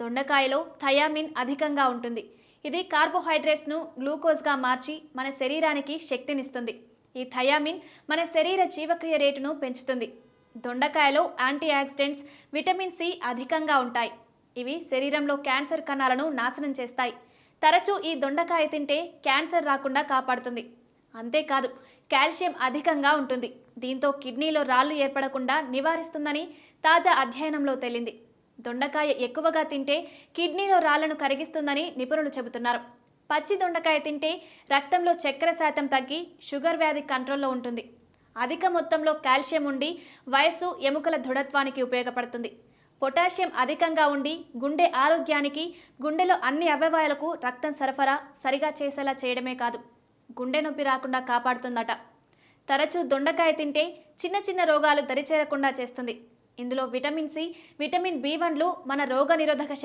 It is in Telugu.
దొండకాయలో థయామిన్ అధికంగా ఉంటుంది. ఇది కార్బోహైడ్రేట్స్ను గ్లూకోజ్గా మార్చి మన శరీరానికి శక్తినిస్తుంది. ఈ థయామిన్ మన శరీర జీవక్రియ రేటును పెంచుతుంది. దొండకాయలో యాంటీ ఆక్సిడెంట్స్ విటమిన్ సి అధికంగా ఉంటాయి. ఇవి శరీరంలో క్యాన్సర్ కణాలను నాశనం చేస్తాయి. తరచూ ఈ దొండకాయ తింటే క్యాన్సర్ రాకుండా కాపాడుతుంది. అంతేకాదు కాల్షియం అధికంగా ఉంటుంది. దీంతో కిడ్నీలో రాళ్ళు ఏర్పడకుండా నివారిస్తుందని తాజా అధ్యయనంలో తేలింది. దొండకాయ ఎక్కువగా తింటే కిడ్నీలో రాళ్ళను కరిగిస్తుందని నిపుణులు చెబుతున్నారు. పచ్చి దొండకాయ తింటే రక్తంలో చక్కెర శాతం తగ్గి షుగర్ వ్యాధి కంట్రోల్లో ఉంటుంది. అధిక మొత్తంలో కాల్షియం ఉండి వయస్సు ఎముకల దృఢత్వానికి ఉపయోగపడుతుంది. పొటాషియం అధికంగా ఉండి గుండె ఆరోగ్యానికి గుండెలో అన్ని అవయవాలకు రక్తం సరఫరా సరిగా చేసేలా చేయడమే కాదు గుండె నొప్పి రాకుండా కాపాడుతుందట. తరచూ దొండకాయ తింటే చిన్న చిన్న రోగాలు దరిచేరకుండా చేస్తుంది. ఇందులో విటమిన్ సి విటమిన్ బి వన్లు మన రోగ నిరోధక